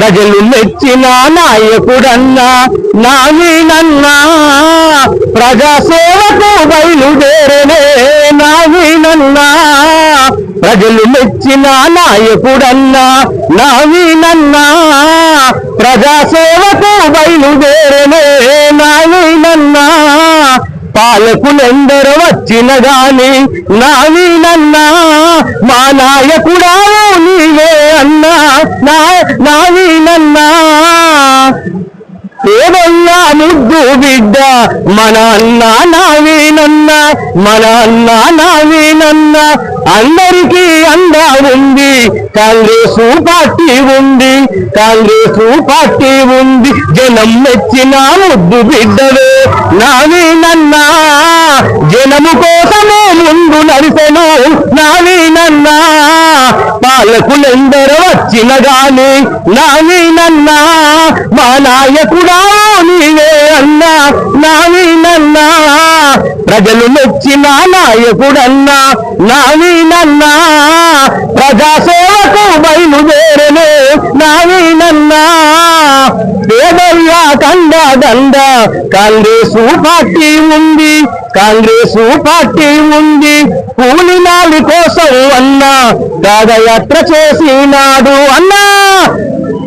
ప్రజలు మెచ్చిన నాయకుడన్నా నావీనన్నా ప్రజాసేవకు బయలుదేరనే నావీనన్నా. ప్రజలు మెచ్చిన నాయకుడన్నా నావీనన్నా ప్రజాసేవకు బయలుదేరనే నావీనన్నా. పాలకులెందరూ వచ్చిన గాని నావీనన్నా. మా నాయకుడా నీవే అన్నా నా నావీనన్నా ఏదన్నా ముద్దు బిడ్డ మన అన్న నావీనన్న మన అన్న నావీనన్న. అందరికీ అండా ఉంది కాంగ్రెస్ పార్టీ ఉంది కాంగ్రెస్ పార్టీ ఉంది. జనం మెచ్చిన ముద్దు బిడ్డవే నావేనన్నా. జనము కోసమే ముందు నరిసెను నావేనన్నా. పాలకులెందరూ వచ్చిన గాని నావీనన్నా మా నాయకుడా నీవే అన్నా నావీనన్నా ప్రజలు మెచ్చిన నాయకుడన్నా నావీనన్నా ప్రజాసేవకు బయలుదేరనే నావీనన్నా పేదయ్య కండ దండ కాంగ్రెస్ పార్టీ ఉంది కాంగ్రెస్ పార్టీ ఉంది. కూలి నాలుకో కోసం అన్నా పాదయాత్ర చేసినాడు అన్నా.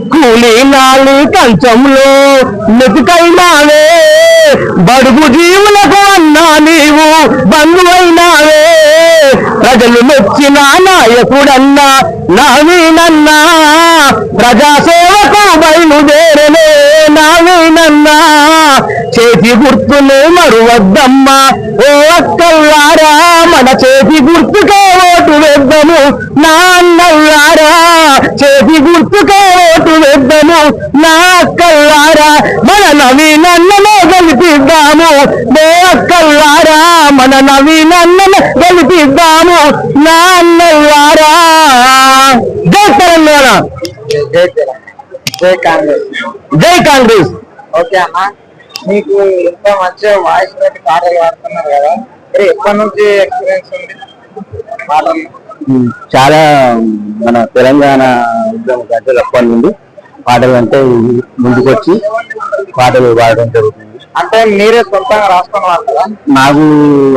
కూలీనాలి కంచంలో మెతుకైనావే. బడుగు జీవులకు అన్నా నీవు బంధువైనావే. ప్రజలు మెచ్చిన నాయకుడన్నా నావీనన్నా ప్రజాసేవకు బయలుదే. చేతి గుర్తును మరువద్దమ్మా. ఓ అక్కల్లారా మన చేతి గుర్తుకే ఓటు వేద్దాము. నా అన్నల్లారా చేతి గుర్తుకే ఓటు వేద్దాము. నా అక్కల్లారా మన నవీనన్ననే గెలిపిద్దాము. నే అక్కల్లారా మన నవీనన్ననే గెలిపిద్దాము. నా అన్నల్లారా జై తెలంగాణ. జై కాంగ్రెస్. జై కాంగ్రెస్. ఓకే అన్న మీకు ఇంత మంచిగా వాయిస్ తోటి పాటలు పాడుతున్నారు కదా మరి ఎప్పటి నుంచి ఎక్స్పీరియన్స్ ఉంది? పాటలు చాలా మన తెలంగాణ ఉద్యమ గంటలు అప్పటి నుండి పాటలు అంటే ముందుకొచ్చి పాటలు పాడడం జరుగుతుంది. అంటే మీరే సొంతంగా రాసుకొని వాడతారా నాకు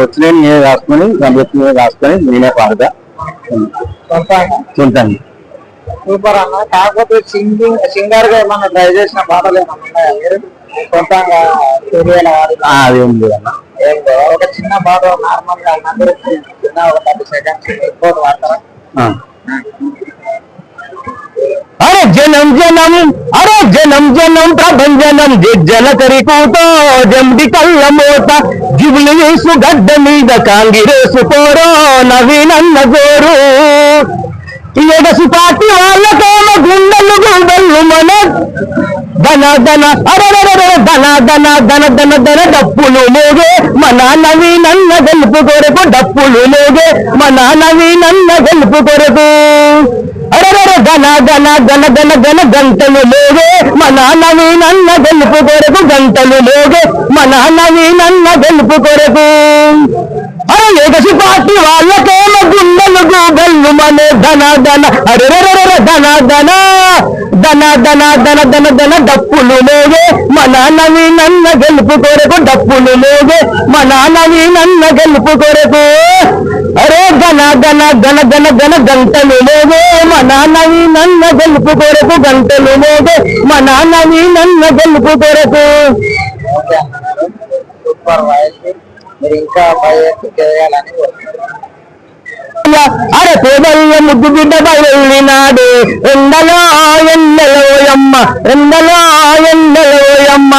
వచ్చిన నేనే రాసుకొని గంభీర్ నేనే రాసుకొని నేనే పాడతా. సొంతంగా? ఉంటాను సూపర్ అన్న కాకపోతే సింగింగ్ సింగర్ గా ఏమన్నా ట్రై చేసిన పాటలు ఏమన్నా ఉన్నాయా మీరు సొంతంగా స్టూడియోలో వాడి అదేం లేదన్న ఏం లేదా? ఒక చిన్న పాట నార్మల్ గా అన్న గురించి చిన్న ఒక థర్టీ సెకండ్స్ ఎక్కువ వాడతారా ఆ. అరే జనం జనం అరే జనం జనం ప్రభంజనం జన కరికూతో జండి కళ్ళ మూత జిబులు వేసు గడ్డ మీద కాంగిరేసు పోరో నవీనన్న గోరు ఎగసి పార్టీ వాళ్ళకేమో గుండెలు గుండెలు మన. ధన ధన అరరరర ధన ధన ధన ధన ధన డప్పులు మోగే. మన నవీనన్న గెలుపు కొరకు డప్పులు మోగే. మన నవీనన్న గెలుపు కొరకు. అరరర ధన ధన ధన ధన ధన గంటలు మోగే. మన నవీనన్న గెలుపు కొరకు గంటలు మోగే. మన నవీనన్న గెలుపు కొరకు. అరే ఏకసి పార్టీ వాళ్ళకేమో గుండెలు గూగల్లు మనే ధన ధన. అరెరెరెర ధన ధన. ధన ధన ధన ధన ధన డప్పులు లేవే. మన నవి నన్న గెలుపు కొరకు డప్పులు లేవే. మన నవి నన్న గెలుపు కొరకు. అరే ధన ధన ధన ధన ధన గంటలు లేవే. మన నవి నన్న గెలుపు కొరకు గంటలు లేవే. మన నవి నన్న గెలుపు కొరకు. ఓకే అన్న సూపర్ వాయిస్. మీరు ఇంకా బాగా చేయాలని అరే పేదల్ల ముద్దు బిడ్డ వెళ్ళినాడు ఎండలో ఎండలోయమ్మ ఎండలో ఎండలోయమ్మ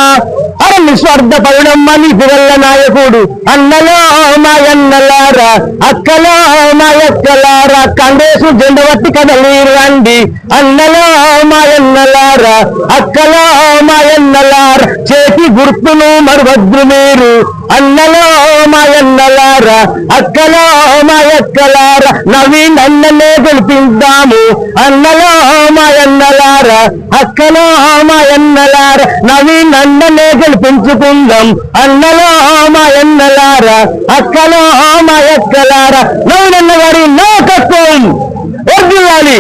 అరే నిస్వార్థ పరుడమ్మ నీ పిల్లల నాయకుడు. అన్నలో మాయన్నలారా అక్కలో మాయక్కలారా కండేసు జెండవట్టి కదలి రండి అన్నలో మాయన్నలారా అక్కలో మాయన్నలారా చేతి గుర్తును మరువద్దు మీరు. అన్నలో మాయన్నలారా అక్కలో మాయక్కలారా నవీన్ అన్ననే గెలిపిద్దాము అన్నలో మాయన్నలారా అక్కలో మాయన్నలారా నవీన్ అన్ననే గెలిపించుకుందాం అన్నలో మా ఎన్నలారా అక్కలో మా ఎక్కలారా నవ్వునన్న వారి గారి నాయకత్వం వర్దిల్లాలి